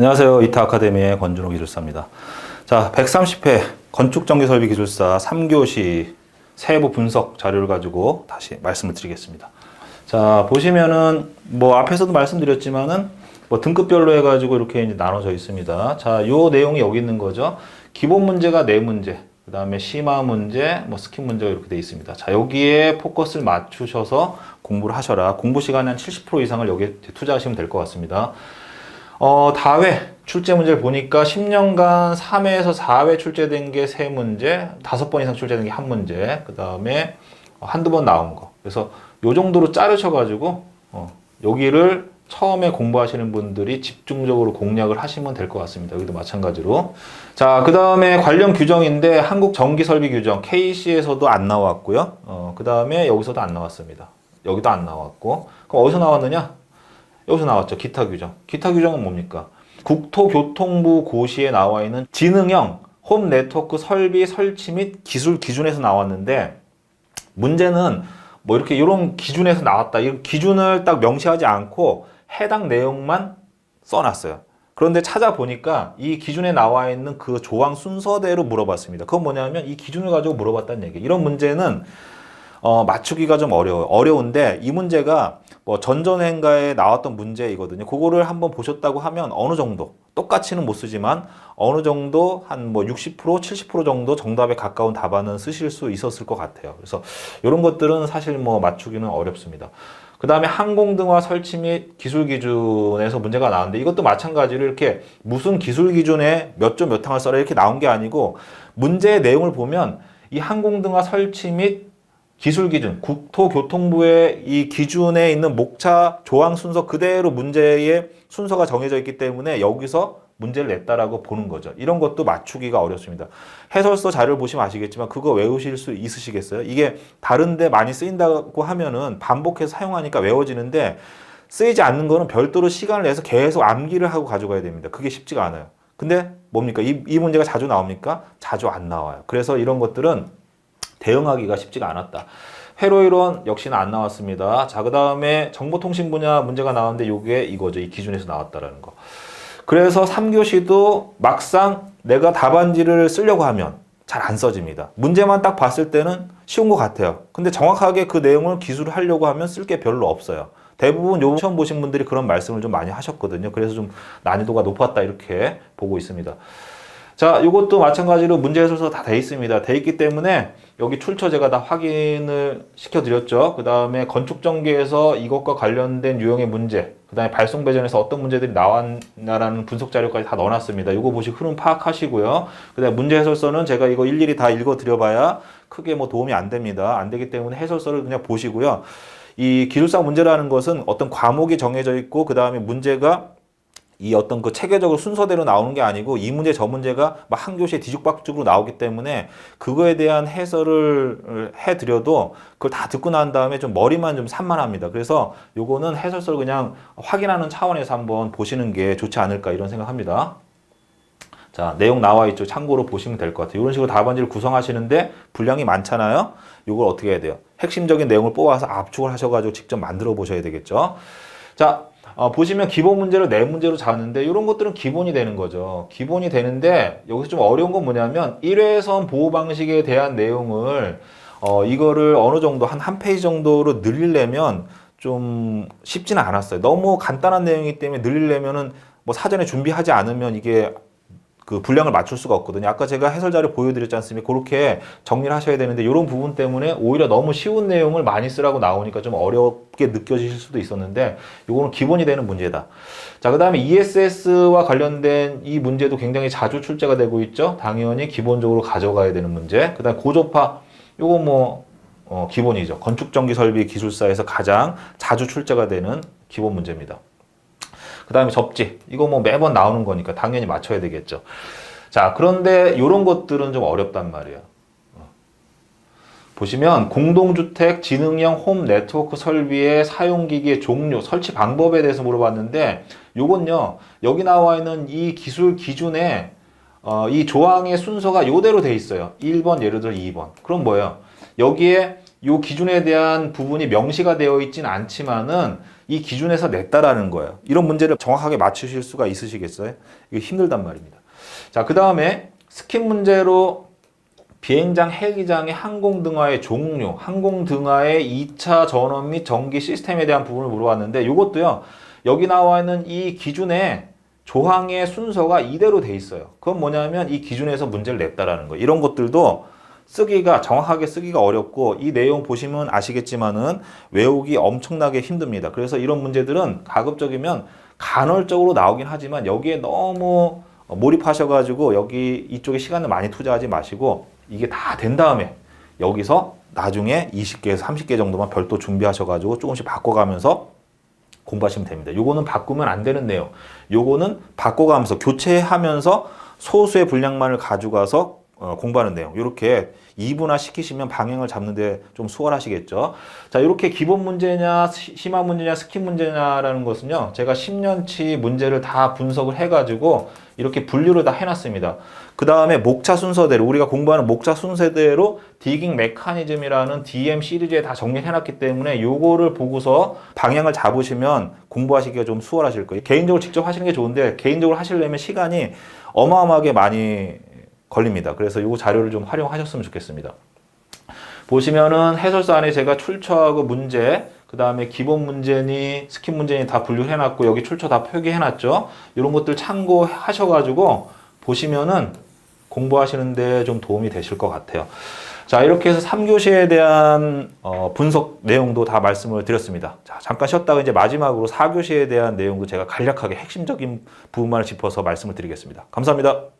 안녕하세요. 이타 아카데미의 권준호 기술사입니다. 자, 130회 건축 전기 설비 기술사 3교시 세부 분석 자료를 가지고 다시 말씀을 드리겠습니다. 자, 보시면은 뭐 앞에서도 말씀드렸지만은 뭐 등급별로 해 가지고 이렇게 이제 나눠져 있습니다. 자, 요 내용이 여기 있는 거죠. 기본 문제가 네 문제, 그 다음에 심화 문제, 뭐 스킨 문제가 이렇게 돼 있습니다. 자, 여기에 포커스를 맞추셔서 공부를 하셔라. 공부 시간의 한70% 이상을 여기에 투자하시면 될 것 같습니다. 어, 다회 출제 문제를 보니까 10년간 3회에서 4회 출제된 게 3문제, 5번 이상 출제된 게 1문제, 그 다음에 한두 번 나온 거. 그래서 요 정도로 자르셔가지고, 어, 여기를 처음에 공부하시는 분들이 집중적으로 공략을 하시면 될 것 같습니다. 여기도 마찬가지로. 자, 그 다음에 관련 규정인데 한국 전기 설비 규정 KC에서도 안 나왔고요. 어, 그 다음에 여기서도 안 나왔습니다. 여기도 안 나왔고. 그럼 어디서 나왔느냐? 여기서 나왔죠. 기타 규정. 기타 규정은 뭡니까? 국토교통부 고시에 나와 있는 지능형 홈 네트워크 설비 설치 및 기술 기준에서 나왔는데 문제는 뭐 이렇게 이런 기준에서 나왔다. 이 기준을 딱 명시하지 않고 해당 내용만 써놨어요. 그런데 찾아보니까 이 기준에 나와 있는 그 조항 순서대로 물어봤습니다. 그건 뭐냐면 이 기준을 가지고 물어봤다는 얘기. 이런 문제는 어, 맞추기가 좀 어려워요. 어려운데 이 문제가 뭐 전전행가에 나왔던 문제이거든요. 그거를 한번 보셨다고 하면 어느 정도 똑같이는 못 쓰지만 어느 정도 한 뭐 60% 70% 정도 정답에 가까운 답안은 쓰실 수 있었을 것 같아요. 그래서 이런 것들은 사실 뭐 맞추기는 어렵습니다. 그 다음에 항공등화 설치 및 기술 기준에서 문제가 나왔는데 이것도 마찬가지로 이렇게 무슨 기술 기준에 몇 점 몇 항을 써라 이렇게 나온 게 아니고 문제의 내용을 보면 이 항공등화 설치 및 기술 기준, 국토교통부의 이 기준에 있는 목차 조항 순서 그대로 문제의 순서가 정해져 있기 때문에 여기서 문제를 냈다라고 보는 거죠. 이런 것도 맞추기가 어렵습니다. 해설서 자료를 보시면 아시겠지만 그거 외우실 수 있으시겠어요? 이게 다른데 많이 쓰인다고 하면은 반복해서 사용하니까 외워지는데 쓰이지 않는 거는 별도로 시간을 내서 계속 암기를 하고 가져가야 됩니다. 그게 쉽지가 않아요. 근데 뭡니까? 이, 이 문제가 자주 나옵니까? 자주 안 나와요. 그래서 이런 것들은 대응하기가 쉽지가 않았다. 회로 이론 역시나 안 나왔습니다. 자, 그 다음에 정보통신 분야 문제가 나왔는데 이게 이거죠. 이 기준에서 나왔다라는 거. 그래서 3교시도 막상 내가 답안지를 쓰려고 하면 잘 안 써집니다. 문제만 딱 봤을 때는 쉬운 것 같아요. 근데 정확하게 그 내용을 기술을 하려고 하면 쓸 게 별로 없어요. 대부분 요 처음 보신 분들이 그런 말씀을 좀 많이 하셨거든요. 그래서 좀 난이도가 높았다 이렇게 보고 있습니다. 자, 이것도 마찬가지로 문제 해설서 다 돼 있습니다. 돼 있기 때문에 여기 출처 제가 다 확인을 시켜드렸죠. 그 다음에 건축 전기에서 이것과 관련된 유형의 문제, 그 다음에 발송 배전에서 어떤 문제들이 나왔나라는 분석 자료까지 다 넣어놨습니다. 이거 보시고 흐름 파악하시고요. 그 다음에 문제 해설서는 제가 이거 일일이 다 읽어드려봐야 크게 뭐 도움이 안 됩니다. 안 되기 때문에 해설서를 그냥 보시고요. 이 기술상 문제라는 것은 어떤 과목이 정해져 있고 그 다음에 문제가 이 어떤 그 체계적으로 순서대로 나오는 게 아니고 이 문제 저 문제가 막 한 교시에 뒤죽박죽으로 나오기 때문에 그거에 대한 해설을 해드려도 그걸 다 듣고 난 다음에 좀 머리만 좀 산만합니다. 그래서 요거는 해설서를 그냥 확인하는 차원에서 한번 보시는 게 좋지 않을까 이런 생각합니다. 자, 내용 나와 있죠. 참고로 보시면 될 것 같아요. 이런 식으로 답안지를 구성하시는데 분량이 많잖아요. 이걸 어떻게 해야 돼요? 핵심적인 내용을 뽑아서 압축을 하셔가지고 직접 만들어 보셔야 되겠죠. 자, 어, 보시면 기본 문제를 네 문제로 잡는데 이런 것들은 기본이 되는 거죠. 기본이 되는데 여기서 좀 어려운 건 뭐냐면 일회선 보호 방식에 대한 내용을 어, 이거를 어느 정도 한 한 페이지 정도로 늘리려면 좀 쉽지는 않았어요. 너무 간단한 내용이기 때문에 늘리려면은 뭐 사전에 준비하지 않으면 이게 그 분량을 맞출 수가 없거든요. 아까 제가 해설 자료 보여드렸지 않습니까? 그렇게 정리를 하셔야 되는데 이런 부분 때문에 오히려 너무 쉬운 내용을 많이 쓰라고 나오니까 좀 어렵게 느껴지실 수도 있었는데 이거는 기본이 되는 문제다. 자, 그 다음에 ESS와 관련된 이 문제도 굉장히 자주 출제가 되고 있죠. 당연히 기본적으로 가져가야 되는 문제. 그 다음에 고조파, 요거 뭐, 어, 기본이죠. 건축 전기 설비 기술사에서 가장 자주 출제가 되는 기본 문제입니다. 그 다음에 접지. 이거 뭐 매번 나오는 거니까 당연히 맞춰야 되겠죠. 자, 그런데 이런 것들은 좀 어렵단 말이에요. 어. 보시면 공동주택 지능형 홈 네트워크 설비의 사용기기의 종류, 설치 방법에 대해서 물어봤는데 요건요. 여기 나와 있는 이 기술 기준에 어, 이 조항의 순서가 요대로 돼 있어요. 1번 예를 들어 2번. 그럼 뭐예요? 여기에 이 기준에 대한 부분이 명시가 되어 있진 않지만은 이 기준에서 냈다라는 거예요. 이런 문제를 정확하게 맞추실 수가 있으시겠어요? 이게 힘들단 말입니다. 자, 그 다음에 스킵 문제로 비행장 헬기장의 항공 등화의 종류, 항공 등화의 2차 전원 및 전기 시스템에 대한 부분을 물어봤는데 이것도요. 여기 나와 있는 이 기준에 조항의 순서가 이대로 돼 있어요. 그건 뭐냐면 이 기준에서 문제를 냈다라는 거예요. 이런 것들도 쓰기가 정확하게 쓰기가 어렵고 이 내용 보시면 아시겠지만은 외우기 엄청나게 힘듭니다. 그래서 이런 문제들은 가급적이면 간헐적으로 나오긴 하지만 여기에 너무 몰입하셔가지고 여기 이쪽에 시간을 많이 투자하지 마시고 이게 다 된 다음에 여기서 나중에 20개에서 30개 정도만 별도 준비하셔가지고 조금씩 바꿔가면서 공부하시면 됩니다. 요거는 바꾸면 안 되는 내용. 요거는 바꿔가면서 교체하면서 소수의 분량만을 가져가서 어, 공부하는 내용. 이렇게 이분화 시키시면 방향을 잡는데 좀 수월하시겠죠. 자, 이렇게 기본 문제냐, 시- 심화 문제냐, 스킵 문제냐라는 것은요, 제가 10년치 문제를 다 분석을 해가지고 이렇게 분류를 다 해놨습니다. 그 다음에 목차 순서대로, 우리가 공부하는 목차 순서대로 디깅 메커니즘이라는 DM 시리즈에 다 정리해놨기 때문에 요거를 보고서 방향을 잡으시면 공부하시기가 좀 수월하실 거예요. 개인적으로 직접 하시는 게 좋은데, 개인적으로 하시려면 시간이 어마어마하게 많이 걸립니다. 그래서 이 자료를 좀 활용하셨으면 좋겠습니다. 보시면은 해설사 안에 제가 출처하고 문제, 그 다음에 기본 문제니 스킵 문제니 다 분류해 놨고 여기 출처 다 표기해 놨죠. 이런 것들 참고하셔가지고 보시면은 공부하시는데 좀 도움이 되실 것 같아요. 자 이렇게 해서 3교시에 대한 어, 분석 내용도 다 말씀을 드렸습니다. 자 잠깐 쉬었다가 이제 마지막으로 4교시에 대한 내용도 제가 간략하게 핵심적인 부분만을 짚어서 말씀을 드리겠습니다. 감사합니다.